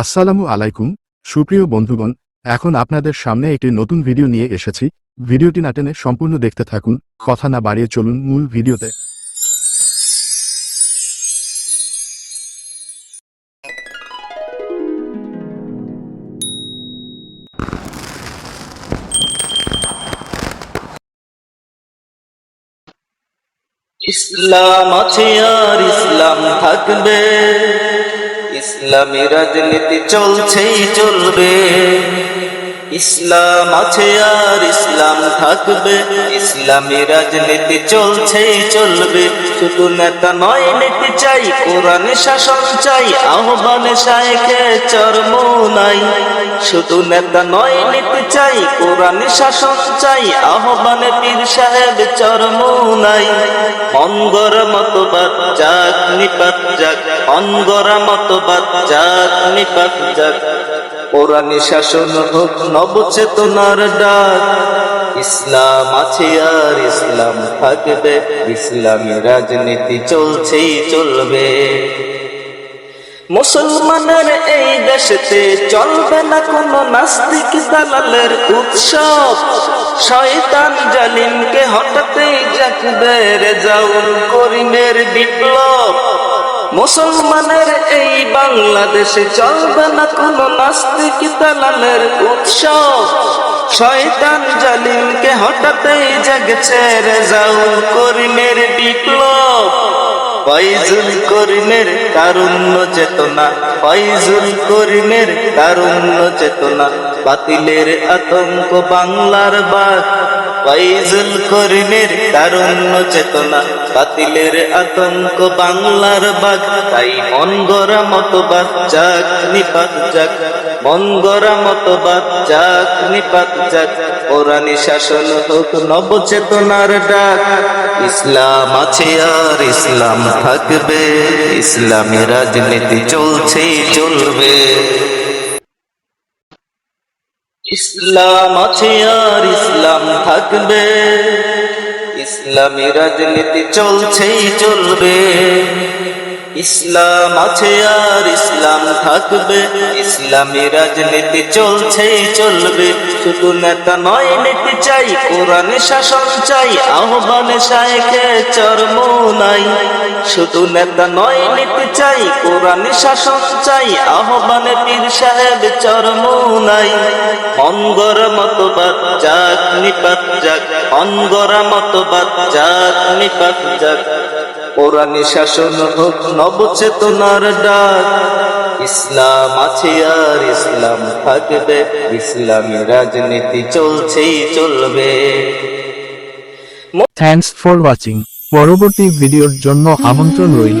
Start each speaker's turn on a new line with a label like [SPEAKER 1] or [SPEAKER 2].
[SPEAKER 1] আসসালামু আলাইকুম, সুপ্রিয় বন্ধুগণ, এখন আপনাদের সামনে একটি নতুন ভিডিও নিয়ে এসেছি। ভিডিওটি না টেনে সম্পূর্ণ দেখতে থাকুন, কথা না বাড়িয়ে চলুন মূল ভিডিওতে।
[SPEAKER 2] ইসলাম আছে আর ইসলাম থাকবে। ইসলামী রাজনীতি চলছেই চলবে। ইসলাম আছে আর ইসলাম থাকবে। ইসলামী রাজনীতি চলছেই চলবে। শুধু নেতা নয়, নীতি চাই, কোরআনে শাসন চাই, আহ্বানে শায়েখে চর্ম নাই। শুধু নেতা নয়, নীতি চাই, কোরআনে শাসন চাই, আহ্বানে পীর সাহেব চর্ম নাই। অঙ্গর মতবাদ যাক নিপাত যাক অঙ্গর মতবাদ যাক নিপাত যাক। কোরআনী শাসন হোক, নবচেতনার ডাক। ইসলাম আছে আর ইসলাম থাকবে, ইসলামী রাজনীতি চলছেই চলবে। মুসলমানের এই দেশেতে চলবে না কোন নাস্তিক দালালের উৎসব। শয়তান জালিমকে হঠাৎই জাগবে, রেজাউল করিমের বিপ্লব। মুসলমানের এই বাংলাদেশে চলবে না কোন নাস্তিক দালালের উৎসব। শয়তান জালিমকে হঠাৎই জাগছে রে রেজাউল করিমের বিপ্লব। ফয়জুল করিমের তারুণ্য চেতনা, ফয়জুল করিমের তারুণ্য চেতনা, বাতিলের আতঙ্ক বাংলার বাদ। ফয়জুল করিমের তারুণ্য চেতনা, বাতিলের আতঙ্ক, বাংলার বাগ তাই মন গড়া মতবাদ, যাক নিপাত যাক। মন গড়া মতবাদ, যাক নিপাত যাক। কোরআনী শাসন হোক নবচেতনার ডাক। ইসলাম আছে আর ইসলাম থাকবে। ইসলামী রাজনীতি চলছেই চলবে। ইসলাম আছে আর থাকবে। ইসলামী রাজনীতি চলছেই চলবে। ইসলাম আছে আর ইসলাম থাকবে। ইসলামী রাজনীতি চলছে, চলবে। শুধু নেতা নয়, নীতি চাই, কোরআনে শাসন চাই, আহ্বানে শায়েখে চর্ম নাই। শুধু নেতা নয়, নীতি চাই, কোরআনে শাসন চাই, আহ্বানে পীর সাহেব চর্ম নাই। অঙ্গর মতবাদ যাক নিপাত যাক অঙ্গর মতবাদ যাক নিপাত যাক কোরআনী শাসন হোক, নবচেতনার ডাক। ইসলাম আছে আর ইসলাম থাকবে, ইসলামী রাজনীতি চলছেই চলবে।
[SPEAKER 1] থ্যাংকস ফর ওয়াচিং পরবর্তী ভিডিওর জন্য আমন্ত্রণ রইল।